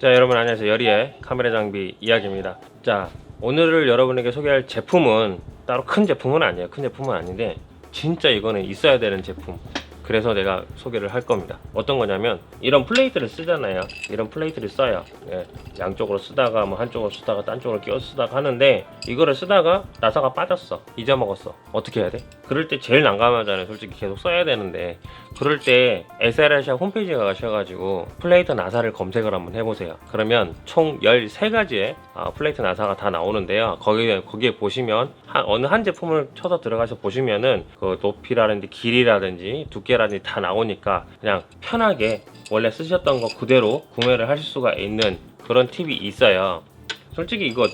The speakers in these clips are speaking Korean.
자 여러분 안녕하세요. 여리의 카메라 장비 이야기입니다. 자 오늘을 여러분에게 소개할 제품은 따로 큰 제품은 아니에요. 큰 제품은 아닌데 진짜 이거는 있어야 되는 제품. 그래서 내가 소개를 할 겁니다. 어떤 거냐면 이런 플레이트를 쓰잖아요. 이런 플레이트를 써요. 예, 양쪽으로 쓰다가 뭐 한쪽으로 쓰다가 딴 쪽으로 끼워 쓰다가 하는데 이거를 쓰다가 나사가 빠졌어. 잊어먹었어. 어떻게 해야 돼? 그럴 때 제일 난감하잖아요. 솔직히 계속 써야 되는데 그럴 때 SLR샵 홈페이지에 가셔가지고 플레이트 나사를 검색을 한번 해보세요. 그러면 총 13가지의 아, 플레이트 나사가 다 나오는데요. 거기에, 거기에 보시면 한- 어느 한 제품을 쳐서 들어가서 보시면은 그 높이라든지 길이라든지 두께라든지 다 나오니까 그냥 편하게 원래 쓰셨던 거 그대로 구매를 하실 수가 있는 그런 팁이 있어요. 솔직히 이거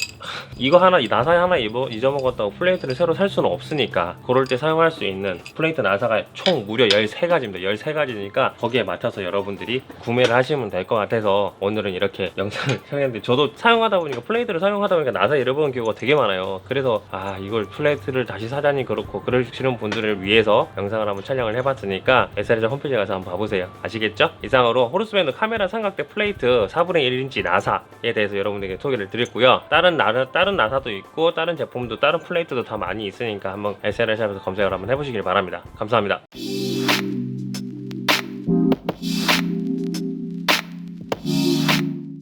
이거 하나 이 나사 하나 입어, 잊어먹었다고 플레이트를 새로 살 수는 없으니까 그럴 때 사용할 수 있는 플레이트 나사가 총 무려 13가지입니다. 13가지니까 거기에 맞춰서 여러분들이 구매를 하시면 될 것 같아서 오늘은 이렇게 영상을 촬영했는데 저도 사용하다 보니까 플레이트를 사용하다 보니까 나사 잃어버린 경우가 되게 많아요. 그래서 아 이걸 플레이트를 다시 사자니 그렇고 그러시는 분들을 위해서 영상을 한번 촬영을 해봤으니까 SRJ 홈페이지에 가서 한번 봐보세요. 아시겠죠? 이상으로 호르스밴드 카메라 삼각대 플레이트 4분의 1인치 나사에 대해서 여러분에게 소개를 드렸고 요. 다른 나사, 다른 나사도 있고 다른 제품도 다른 플레이트도 다 많이 있으니까 한번 SR샵에서 검색을 한번 해보시길 바랍니다. 감사합니다